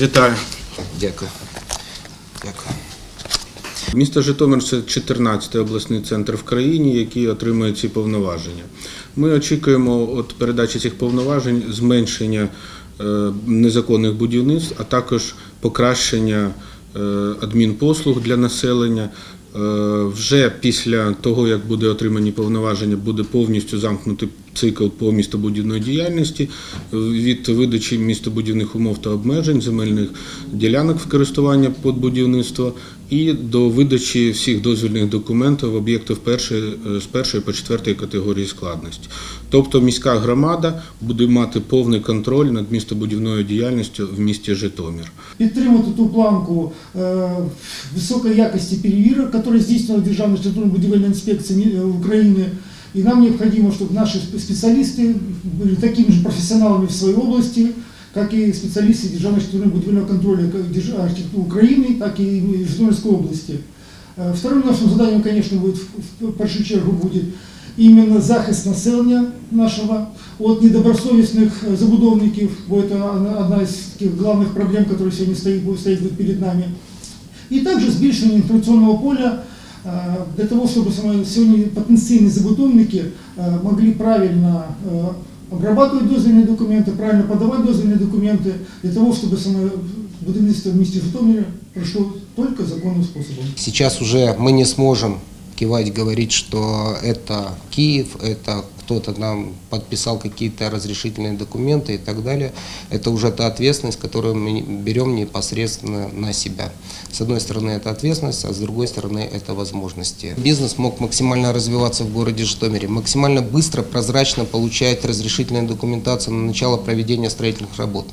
Вітаю. Дякую. Дякую. Місто Житомир це 14-й обласний центр в країні, який отримує ці повноваження. Ми очікуємо від передачі цих повноважень зменшення е, незаконних будівництв, а також покращення е, адмінпослуг для населення. Е, Вже після того, як буде отримані повноваження, буде повністю замкнутий цикл по містобудівної діяльності е, від видачі містобудівних умов та обмежень земельних ділянок в користування під будівництво і до видачі всіх дозвільних документів об'єктів першої, е, з першої по четвертої категорії складності. Тобто міська громада буде мати повний контроль над містобудівною діяльністю в місті Житомир. підтримати ту планку е, високої якості перевірок, які здійснювала Державна житлово-будівельна інспекція е, України. І нам необходимо, чтобы наши специалисты были такими же профессионалами в своей области, как и специалисты Державного житлово-будівельного контроля как Держ- архитектуры Украины, так и Житомирской области. Е, Вторым нашим заданием, конечно, будет, в в першу чергу будет именно захист населення нашого от недобросовісних е, забудовників, бо це одна- одна із таких главних проблем, яка сьогодні стоїть, буде стоїть перед нами. І також збільшення інформаційного поля е, для того, щоб саме сьогодні потенційні забудовники е, могли правильно е, обрабатывать дозвільні документи, правильно подавати дозвільні документи, для того, щоб саме будівництво в місті Житомирі пройшло тільки законним способом. Сейчас уже мы не сможем кивать, говорить, что это Киев, это кто-то нам подписал какие-то разрешительные документы и так далее. Это уже та ответственность, которую мы берем непосредственно на себя. С одной стороны, это ответственность, а с другой стороны, это возможности. Бизнес мог максимально развиваться в городе Житомире, максимально быстро, прозрачно получать разрешительную документацию на начало проведения строительных работ.